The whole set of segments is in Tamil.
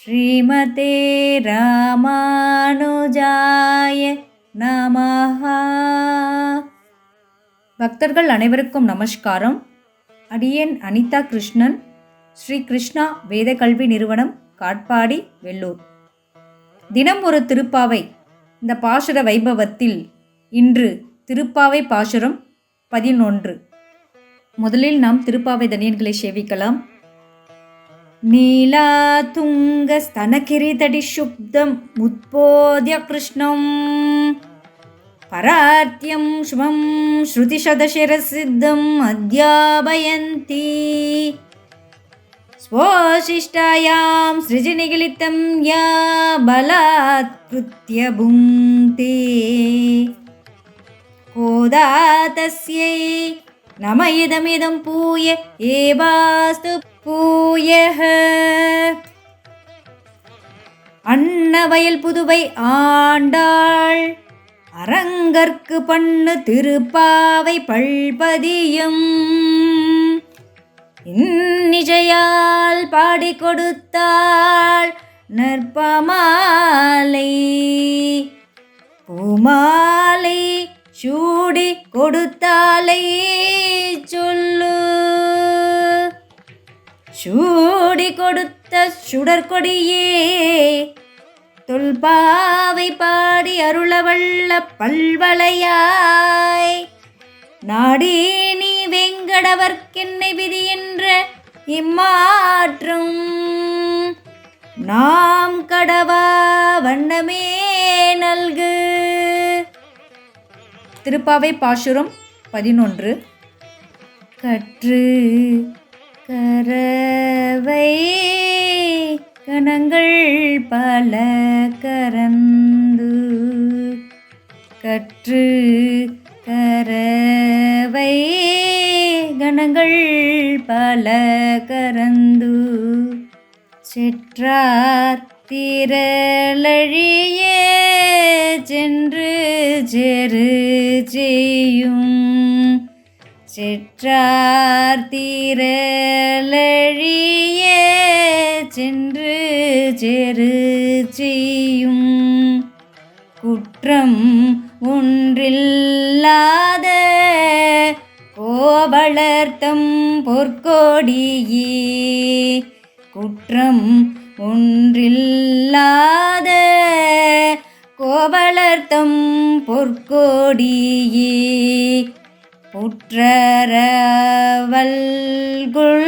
श्रीमते ராமானுஜாய நமஹ பக்தர்கள் அனைவருக்கும் நமஸ்காரம் அடியேன் அனிதா கிருஷ்ணன் ஸ்ரீ கிருஷ்ணா வேத கல்வி நிறுவனம் காட்பாடி வெள்ளூர் தினம் ஒரு திருப்பாவை இந்த பாசுர வைபவத்தில் இன்று திருப்பாவை பாசுரம் பதினொன்று முதலில் நாம் திருப்பாவை தனியன்களை சேவிக்கலாம் ीला तुङ्गस्तनकिरीतटि शुब्दमुत्पोद्य कृष्णं परार्त्यं शुभं श्रुतिशतशिरसिद्धम् अध्यापयन्ति। स्वशिष्टायां सृजनिगलितं या बलात्कृत्य भुङ्क्ते कोदा तस्यै नम इदमिदं पूय एवास्तु பூயக. அன்னவயல் புதுவை ஆண்டாள். அரங்கற்கு பண்ணு திருப்பாவை பல்பதியும். இந்நிஜையால் பாடி கொடுத்தாள் நற்பமாலை. பூமாலை சூடி கொடுத்தாலை சொல்லு. சூடி கொடுத்த சுடற்கொடியே. தொல்பாவை பாடி அருளவள்ள பல்வளையாய். நாடி நீ வெங்கடவர்க்கென்னை விதி என்ற இம்மாற்றும். நாம் கடவா வண்ணமே நல்கு. திருப்பாவை பாசுரம் பதினொன்று. கற்று கரவை கணங்கள் பல கரந்து கற்று கரவை கணங்கள் பல கரந்து செற்றார் திரளழிய சென்று செரு செய்யும் செற்றார் தீரலழிய சென்று செரு செய்யும். குற்றம் ஒன்றில்லாத கோவளர்த்தம் பொற்கோடியே. குற்றம் ஒன்றில்லாத கோவளர்த்தம் பொற்கோடியே. புற்றரவல்குள்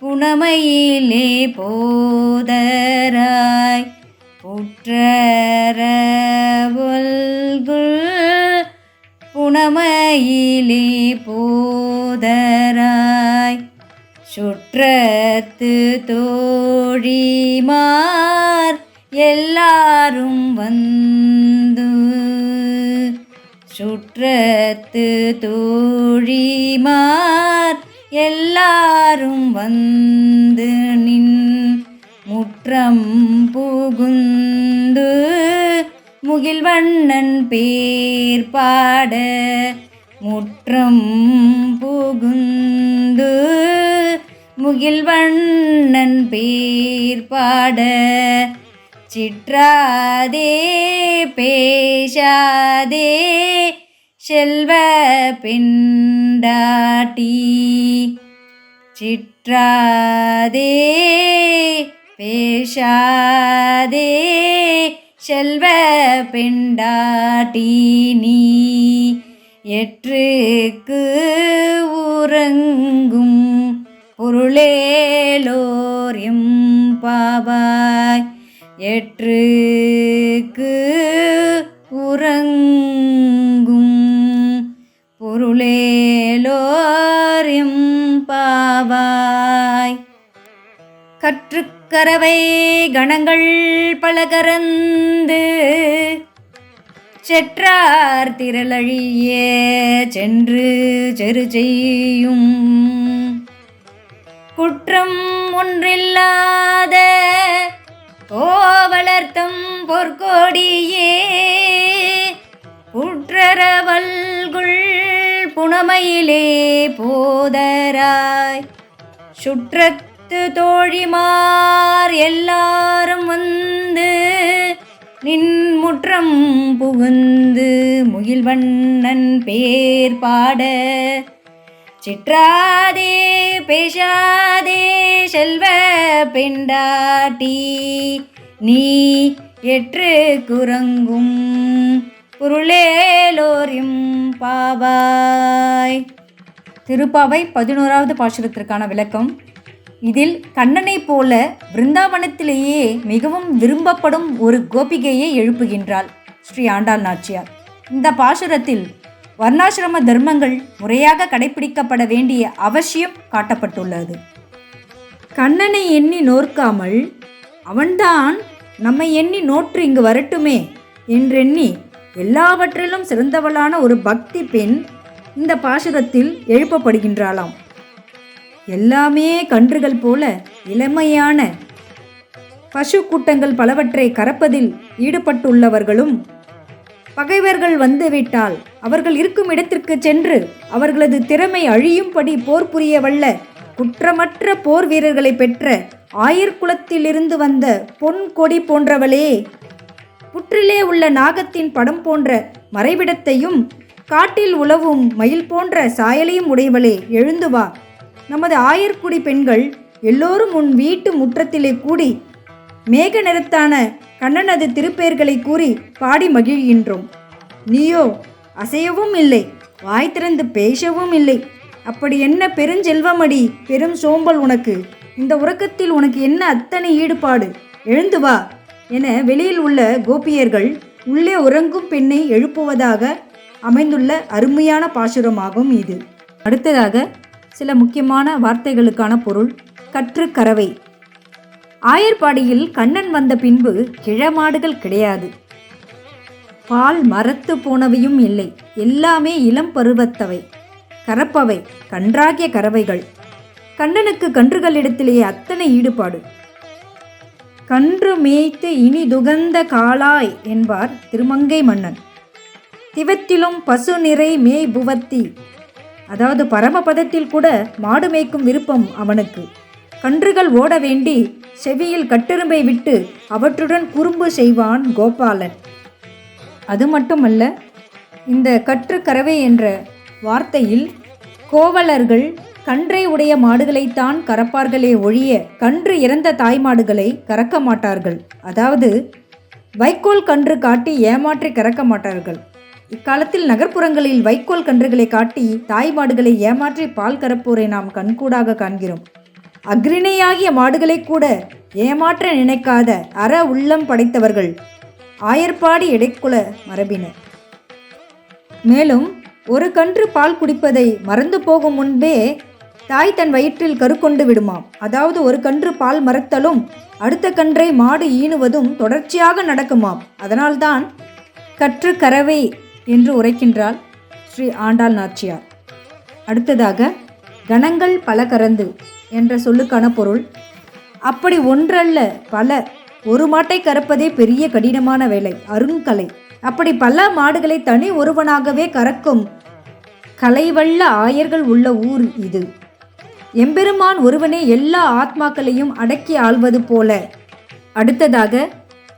புனமையிலே போதராய். புற்றரவல்குள் புனமையிலே போதராய். சுற்றத்து தோழிமார் எல்லாரும் வந்து சுற்றத்து தோழிமார் எல்லாரும் வந்து நின் முற்றம் புகுந்து முகில்வண்ணன் பேர் பாட முற்றம் புகுந்து முகில்வண்ணன் பேர் பாட சிற்றாதே பேசாதே செல்வ பெண்டாட்டி. சிற்றாதே பேசாதே செல்வ பெண்டாட்டி நீ. எற்றுக்கு உறங்கும் பொருளே எம்பாவாய் உறங்கும் பொருளேலோர் பாவாய். கற்றுக்கரவை கணங்கள் பல கரந்து செற்றார் திரளழியே சென்று செரு செய்யும். குற்றம் ஒன்றில்லாத கோவளர்த்தம் பொற்கொடியே. உற்றரவல்குள் புனமையிலே போதராய். சுற்றத்து தோழிமார் எல்லாரும் வந்து நின் முற்றம் புகுந்து முகில்வண்ணன் பேர் பாட சிற்றாதே பேசாதே செல்வ பெண்டாட்டி. நீ எற்று குரங்கும் பொருளேலோரியும் பாவாய். திருப்பாவை பதினோராவது பாசுரத்திற்கான விளக்கம். இதில் கண்ணனைப் போல பிருந்தாவனத்திலேயே மிகவும் விரும்பப்படும் ஒரு கோபிகையை எழுப்புகின்றாள் ஸ்ரீ ஆண்டாள் நாச்சியார். இந்த பாசுரத்தில் வர்ணாசிரம தர்மங்கள் முறையாக கடைபிடிக்கப்பட வேண்டிய அவசியம் காட்டப்பட்டுள்ளது. கண்ணனை எண்ணி நோர்க்காமல் அவன்தான் நம்மை எண்ணி நோற்று இங்கு வரட்டுமே என்றெண்ணி எல்லாவற்றிலும் சிறந்தவளான ஒரு பக்தி பெண் இந்த பாசுரத்தில் எழுப்பப்படுகின்றாளாம். எல்லாமே கன்றுகள் போல இளமையான. பசு கூட்டங்கள் பலவற்றை கறப்பதில் ஈடுபட்டுள்ளவர்களும் பகைவர்கள் வந்துவிட்டால் அவர்கள் இருக்கும் இடத்திற்கு சென்று அவர்களது திறமை அழியும்படி போர் புரிய வல்ல குற்றமற்ற போர் வீரர்களை பெற்ற ஆயர்குலத்திலிருந்து வந்த பொன் கொடி போன்றவளே புற்றிலே உள்ள நாகத்தின் படம் போன்ற மறைவிடத்தையும் காட்டில் உழவும் மயில் போன்ற சாயலையும் உடையவளே எழுந்து வா. நமது ஆயர்குடி பெண்கள் எல்லோரும் உன் வீட்டு முற்றத்திலே கூடி மேக நிறத்தான கண்ணனது திருப்பெயர்களை கூறி பாடி மகிழ்கின்றோம். நீயோ அசையவும் இல்லை வாய் திறந்து பேசவும் இல்லை. அப்படி என்ன பெருஞ்செல்வமடி பெரும் சோம்பல் உனக்கு? இந்த உறக்கத்தில் உனக்கு என்ன அத்தனை ஈடுபாடு? எழுந்து வா என வெளியில் உள்ள கோபியர்கள் உள்ளே உறங்கும் பெண்ணை எழுப்புவதாக அமைந்துள்ள அருமையான பாசுரமாகும் இது. அடுத்ததாக சில முக்கியமான வார்த்தைகளுக்கான பொருள் கற்று கறவை. ஆயர்பாடியில் கண்ணன் வந்த பின்பு கிழமாடுகள் கிடையாது. பால் மரத்து போனவையும் இல்லை. எல்லாமே இளம் பருவத்தவை. கறப்பவை கன்றாகிய கறவைகள் கண்ணனுக்கு கன்றுகளிடத்திலேயே அத்தனை ஈடுபாடு. கன்று மேய்த்து இனி துகந்த காளாய் என்பார் திருமங்கை மன்னன். திவத்திலும் பசு நிறை மேய் புவத்தி. அதாவது பரமபதத்தில் கூட மாடு மேய்க்கும் விருப்பம் அவனுக்கு. கன்றுகள் ஓட வேண்டி செவியில் கட்டெரும்பை விட்டு அவற்றுடன் குறும்பு செய்வான் கோபாலன். அது மட்டுமல்ல இந்த கற்றுக்கறவை என்ற வார்த்தையில் கோவலர்கள் கன்றை உடைய மாடுகளைத்தான் கறப்பார்களே ஒழிய கன்று இறந்த தாய் மாடுகளை கறக்க மாட்டார்கள். அதாவது வைக்கோல் கன்று காட்டி ஏமாற்றி கறக்க மாட்டார்கள். இக்காலத்தில் நகர்ப்புறங்களில் வைக்கோல் கன்றுகளை காட்டி தாய் மாடுகளை ஏமாற்றி பால் கறப்போரை நாம் கண்கூடாக காண்கிறோம். அக்ரிணையாகிய மாடுகளை கூட ஏமாற்ற நினைக்காத அற உள்ளம் படைத்தவர்கள் ஆயர்பாடி இடைக்குல மரபினர். மேலும் ஒரு கன்று பால் குடிப்பதை மறந்து போகும் முன்பே தாய் தன் வயிற்றில் கருக்கொண்டு விடுமாம். அதாவது ஒரு கன்று பால் மறத்தலும் அடுத்த கன்றை மாடு ஈனுவதும் தொடர்ச்சியாக நடக்குமாம். அதனால்தான் கற்று கறவை என்று உரைக்கின்றாள் ஸ்ரீ ஆண்டாள் நாச்சியார். அடுத்ததாக கணங்கள் பல கறந்து என்ற சொல்லுக்கான பொருள். அப்படி ஒன்றல்ல பல ஒரு மாட்டை கறப்பதே பெரிய கடினமான வேலை அருங்கலை அப்படி பல மாடுகளை தனி ஒருவனாகவே கறக்கும் கலைவல்ல ஆயர்கள் உள்ள ஊர் இது. எம்பெருமான் ஒருவனே எல்லா ஆத்மாக்களையும் அடக்கி ஆள்வது போல. அடுத்ததாக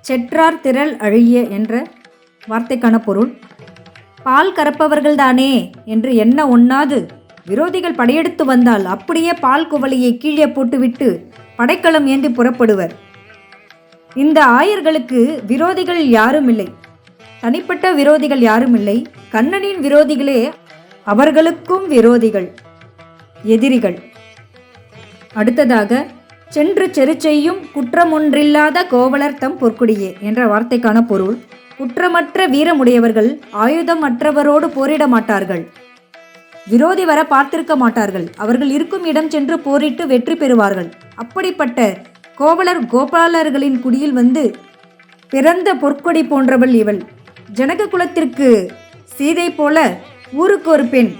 செற்றார் திரள் அழிய என்ற வார்த்தைக்கான பொருள். பால் கறப்பவர்கள்தானே என்று என்ன ஒண்ணாது? விரோதிகள் படையெடுத்து வந்தால் அப்படியே பால் குவலையை கீழே போட்டுவிட்டு படைக்களம் ஏந்தி புறப்படுவர். இந்த ஆயர்களுக்கு விரோதிகள் யாரும் இல்லை. தனிப்பட்ட விரோதிகள் யாரும் இல்லை. கண்ணனின் விரோதிகளே அவர்களுக்கும் விரோதிகள் எதிரிகள். அடுத்ததாக சென்று செரு செய்யும் குற்றமொன்றில்லாத கோவலர் தம் பொற்குடியே என்ற வார்த்தைக்கான பொருள் குற்றமற்ற வீரமுடையவர்கள் ஆயுதம் அற்றவரோடு போரிட மாட்டார்கள். விரோதி வர பார்த்திருக்க மாட்டார்கள். அவர்கள் இருக்கும் இடம் சென்று போரிட்டு வெற்றி பெறுவார்கள். அப்படிப்பட்ட கோவலர் கோபாலர்களின் குடியில் வந்து பிறந்த பொற்கொடி போன்றவள் இவள். ஜனக குலத்திற்கு சீதை போல ஊருக்கு ஒரு பெண்.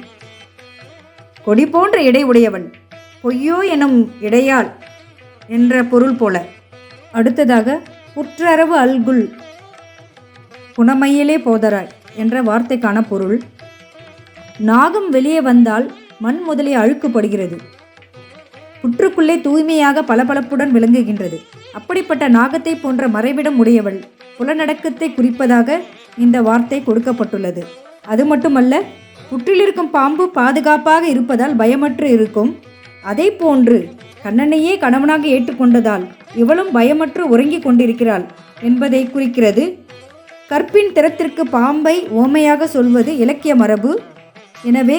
கொடி போன்ற இடை உடையவள். பொய்யோ எனும் இடையாள் என்ற பொருள் போல. அடுத்ததாக புற்றரவு அல்குல் புனமையிலே போதராய் என்ற வார்த்தைக்கான பொருள். நாகம் வெளியே வந்தால் மண் முதலே அழுக்குப்படுகிறது. புற்றுக்குள்ளே தூய்மையாக பளபளப்புடன் விளங்குகின்றது. அப்படிப்பட்ட நாகத்தை போன்ற மறைவிடம் உடையவள் புலநடக்கத்தை குறிப்பதாக இந்த வார்த்தை கொடுக்கப்பட்டுள்ளது. அது மட்டுமல்ல புற்றிலிருக்கும் பாம்பு பாதுகாப்பாக இருப்பதால் பயமற்று இருக்கும். அதே போன்று கண்ணனையே கணவனாக ஏற்றுக்கொண்டதால் இவளும் பயமற்று உறங்கிக் கொண்டிருக்கிறாள் என்பதை குறிக்கிறது. கற்பின் திறத்திற்கு பாம்பை ஓமையாக சொல்வது இலக்கிய மரபு. எனவே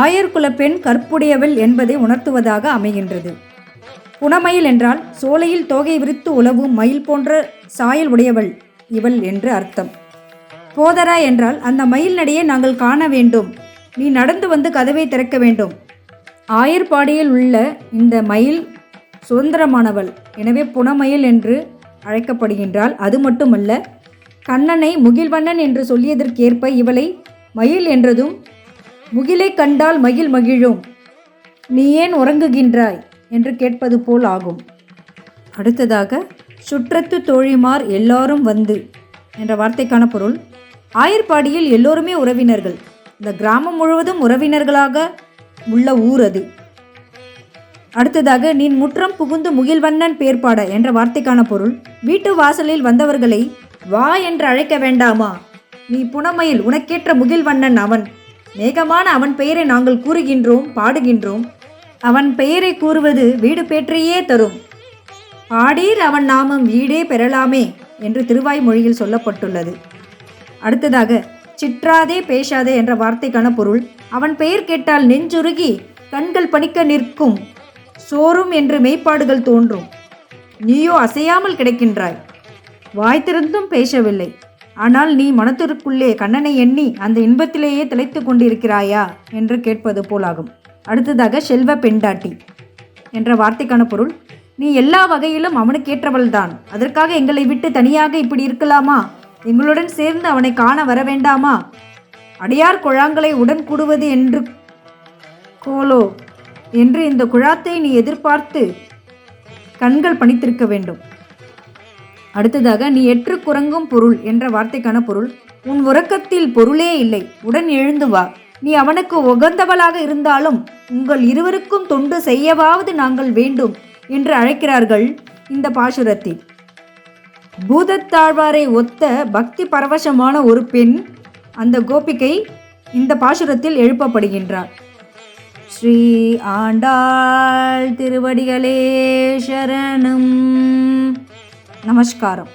ஆயர் குலப்பெண் கற்புடையவள் என்பதை உணர்த்துவதாக அமைகின்றது. புனமயில் என்றால் சோலையில் தோகை விரித்து உலவும் மயில் போன்ற சாயல் உடையவள் இவள் என்று அர்த்தம். போதரா என்றால் அந்த மயில் நடையை நாங்கள் காண வேண்டும். நீ நடந்து வந்து கதவை திறக்க வேண்டும். ஆயர்பாடியில் உள்ள இந்த மயில் சுதந்திரமானவள். எனவே புனமயில் என்று அழைக்கப்படுகின்றாள் அது மட்டுமல்ல கண்ணனை முகில்வண்ணன் என்று சொல்லியதற்கேற்ப இவளை மயில் என்றதும் முகிலை கண்டால் மகிழ் மகிழும். நீ ஏன் உறங்குகின்றாய்? என்று கேட்பது போல் ஆகும். அடுத்ததாக சுற்றத்து தோழிமார் எல்லாரும் வந்து என்ற வார்த்தைக்கான பொருள் ஆயர்பாடியில் எல்லோருமே உறவினர்கள். இந்த கிராமம் முழுவதும் உறவினர்களாக உள்ள ஊர் அது. அடுத்ததாக நீ முற்றம் புகுந்து முகில்வண்ணன் பேர்பாட என்ற வார்த்தைக்கான பொருள் வீட்டு வாசலில் வந்தவர்களை வா என்று அழைக்க வேண்டாமா? நீ புனமையில் உனக்கேற்ற முகில்வண்ணன் அவன். மேகமான அவன் பெயரை நாங்கள் கூறுகின்றோம் பாடுகின்றோம். அவன் பெயரை கூறுவது வீடு பேற்றையே தரும். பாடீர் அவன் நாமம் வீடே பெறலாமே என்று திருவாய் மொழியில் சொல்லப்பட்டுள்ளது. அடுத்ததாக சிற்றாதே பேசாதே என்ற வார்த்தைக்கான பொருள் அவன் பெயர் கேட்டால் நெஞ்சுருகி கண்கள் பணிக்க நிற்கும் சோறும் என்று மெய்ப்பாடுகள் தோன்றும். நீயோ அசையாமல் கிடைக்கின்றாய். வாய் திறந்தும் பேசவில்லை. ஆனால் நீ மனத்திற்குள்ளே கண்ணனை எண்ணி அந்த இன்பத்திலேயே திளைத்து கொண்டிருக்கிறாயா? என்று கேட்பது போலாகும். அடுத்ததாக செல்வ பெண்டாட்டி என்ற வார்த்தைக்கான பொருள் நீ எல்லா வகையிலும் அவனுக்கேற்றவள்தான். அதற்காக எங்களை விட்டு தனியாக இப்படி இருக்கலாமா? எங்களுடன் சேர்ந்து அவனை காண வர வேண்டாமா? அடியார் குழாங்களை உடன் கூடுவது என்று கோலோ என்று இந்த குழாத்தை நீ எதிர்பார்த்து கண்கள் பணித்திருக்க வேண்டும். அடுத்ததாக நீ எற்று குரங்கும் பொருள் என்ற வார்த்தைக்கான பொருள். உன் உறக்கத்தில் பொருளே இல்லை. உடன் எழுந்து வா. நீ அவனுக்கு உகந்தவளாக இருந்தாலும் உங்கள் இருவருக்கும் தொண்டு செய்யவாவது நாங்கள் வேண்டும் என்று அழைக்கிறார்கள் இந்த பாசுரத்தில். பூதத்தாழ்வாரை ஒத்த பக்தி பரவசமான ஒரு பெண் அந்த கோபிகை இந்த பாசுரத்தில் எழுப்பப்படுகின்றார். ஸ்ரீ ஆண்டாள் திருவடிகளே சரணம். நமஸ்காரம்